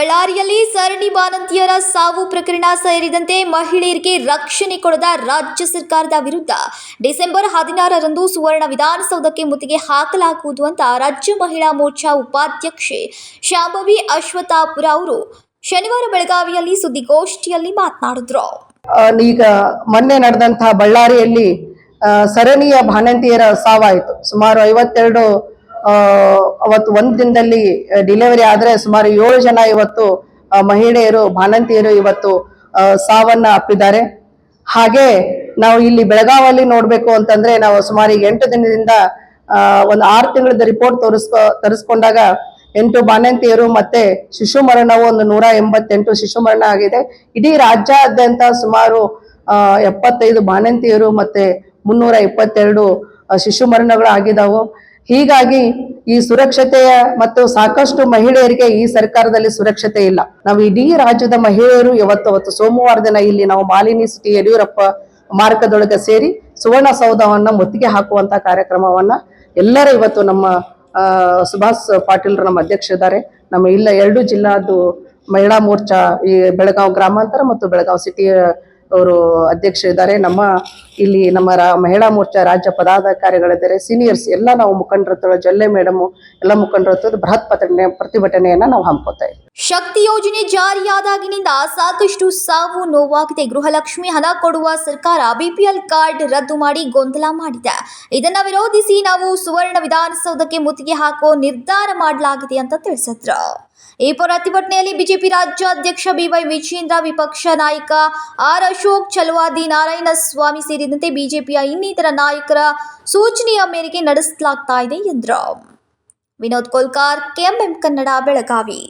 ಬಳ್ಳಾರಿಯಲ್ಲಿ ಸರಣಿ ಬಾಣಂತಿಯರ ಸಾವು ಪ್ರಕರಣ ಸೇರಿದಂತೆ ಮಹಿಳೆಯರಿಗೆ ರಕ್ಷಣೆ ಕೊಡದ ರಾಜ್ಯ ಸರ್ಕಾರದ ವಿರುದ್ಧ ಡಿಸೆಂಬರ್ ಹದಿನಾರರಂದು ಸುವರ್ಣ ವಿಧಾನಸೌಧಕ್ಕೆ ಮುತ್ತಿಗೆ ಹಾಕಲಾಗುವುದು ಅಂತ ರಾಜ್ಯ ಮಹಿಳಾ ಮೋರ್ಚಾ ಉಪಾಧ್ಯಕ್ಷೆ ಶಾಂಭವಿ ಅಶ್ವಥಾಪುರ ಅವರು ಶನಿವಾರ ಬೆಳಗಾವಿಯಲ್ಲಿ ಸುದ್ದಿಗೋಷ್ಠಿಯಲ್ಲಿ ಮಾತನಾಡಿದ್ರು. ಈಗ ಮೊನ್ನೆ ನಡೆದಂತಹ ಬಳ್ಳಾರಿಯಲ್ಲಿ ಸರಣಿಯ ಬಾಣಂತಿಯರ ಸಾವಾಯಿತು. ಸುಮಾರು ಐವತ್ತೆರಡು ಅವತ್ತು ಒಂದು ದಿನದಲ್ಲಿ ಡಿಲಿವರಿ ಆದ್ರೆ ಸುಮಾರು ಏಳು ಜನ ಇವತ್ತು ಮಹಿಳೆಯರು ಬಾಣಂತಿಯರು ಇವತ್ತು ಸಾವನ್ನ ಅಪ್ಪಿದ್ದಾರೆ. ಹಾಗೆ ನಾವು ಇಲ್ಲಿ ಬೆಳಗಾವಲ್ಲಿ ನೋಡಬೇಕು ಅಂತಂದ್ರೆ ನಾವು ಸುಮಾರು ಎಂಟು ದಿನದಿಂದ ಒಂದು ಆರು ತಿಂಗಳದ ರಿಪೋರ್ಟ್ ತೋರಿಸ್ಕೊ, ತರಿಸ್ಕೊಂಡಾಗ ಎಂಟು ಬಾಣಂತಿಯರು ಮತ್ತೆ ಶಿಶು ಮರಣವು ಒಂದು ನೂರ ಎಂಬತ್ತೆಂಟು ಶಿಶು ಮರಣ ಆಗಿದೆ. ಇಡೀ ರಾಜ್ಯಾದ್ಯಂತ ಸುಮಾರು ಎಪ್ಪತ್ತೈದು ಬಾಣಂತಿಯರು ಮತ್ತೆ ಮುನ್ನೂರ ಇಪ್ಪತ್ತೆರಡು ಶಿಶು ಮರಣಗಳು ಆಗಿದಾವು. ಹೀಗಾಗಿ ಈ ಸುರಕ್ಷತೆಯ ಮತ್ತು ಸಾಕಷ್ಟು ಮಹಿಳೆಯರಿಗೆ ಈ ಸರ್ಕಾರದಲ್ಲಿ ಸುರಕ್ಷತೆ ಇಲ್ಲ. ನಾವು ಇಡೀ ರಾಜ್ಯದ ಮಹಿಳೆಯರು ಇವತ್ತು, ಅವತ್ತು ಸೋಮವಾರ ದಿನ ಇಲ್ಲಿ ನಾವು ಮಾಲಿನಿ ಸಿಟಿ ಯಡಿಯೂರಪ್ಪ ಮಾರ್ಗದೊಳಗೆ ಸೇರಿ ಸುವರ್ಣಸೌಧವನ್ನ ಮುತ್ತಿಗೆ ಹಾಕುವಂತ ಕಾರ್ಯಕ್ರಮವನ್ನ ಎಲ್ಲರೂ ಇವತ್ತು ನಮ್ಮ ಸುಭಾಷ್ ಪಾಟೀಲ್ ನಮ್ಮ ಅಧ್ಯಕ್ಷ ಇದ್ದಾರೆ ನಮ್ಮ ಇಲ್ಲ ಎರಡು ಜಿಲ್ಲಾದು ಮಹಿಳಾ ಮೋರ್ಚಾ ಈ ಬೆಳಗಾವ್ ಗ್ರಾಮಾಂತರ ಮತ್ತು ಬೆಳಗಾವ್ ಸಿಟಿ ಅವರು ಅಧ್ಯಕ್ಷ ಇದ್ದಾರೆ ನಮ್ಮ ಇಲ್ಲಿ ನಮ್ಮ ರಾ- ಮಹಿಳಾ ಮೋರ್ಚಾ ರಾಜ್ಯ ಪದಾಧಿಕಾರಿಗಳಿದ್ದಾರೆ. ಸೀನಿಯರ್ಸ್ ಎಲ್ಲ ನಾವು ಮುಖಂಡರ ಜಲ್ಲೆ ಮೇಡಮ್ ಎಲ್ಲ ಮುಖಂಡರ ಬೃಹತ್ ಪ್ರತಿಭಟನೆ, ಪ್ರತಿಭಟನೆಯನ್ನ ನಾವು ಹಮ್ಮಿಕೊತಾ ಇದ್ದೀವಿ. ಶಕ್ತಿ ಯೋಜನೆ ಜಾರಿಯಾದಾಗಿನಿಂದ ಸಾಕಷ್ಟು ಸಾವು ನೋವಾಗಿದೆ. ಗೃಹಲಕ್ಷ್ಮಿ ಹಣ ಕೊಡುವ ಸರ್ಕಾರ ಬಿಪಿಎಲ್ ಕಾರ್ಡ್ ರದ್ದು ಮಾಡಿ ಗೊಂದಲ ಮಾಡಿದೆ. ಇದನ್ನ ವಿರೋಧಿಸಿ ನಾವು ಸುವರ್ಣ ವಿಧಾನಸೌಧಕ್ಕೆ ಮುತ್ತಿಗೆ ಹಾಕೋ ನಿರ್ಧಾರ ಮಾಡಲಾಗಿದೆ ಅಂತ ತಿಳಿಸಿದ್ರು. ಈ ಪ್ರತಿಭಟನೆಯಲ್ಲಿ ಬಿಜೆಪಿ ರಾಜ್ಯಾಧ್ಯಕ್ಷ ಬಿವೈ ವಿಜೇಂದ್ರ ವಿಪಕ್ಷ ನಾಯಕ ಆರ್ ಅಶೋಕ್ ಚಲವಾದಿ, ನಾರಾಯಣಸ್ವಾಮಿ ಸೇರಿದಂತೆ ಬಿಜೆಪಿಯ ಇನ್ನಿತರ ನಾಯಕರ ಸೂಚನೆಯ ಮೇರೆಗೆ ನಡೆಸಲಾಗ್ತಾ ಇದೆ ಎಂದರು. ವಿನೋದ್ ಕೋಲ್ಕಾರ್, ಕೆಎಂಎಂ ಕನ್ನಡ, ಬೆಳಗಾವಿ.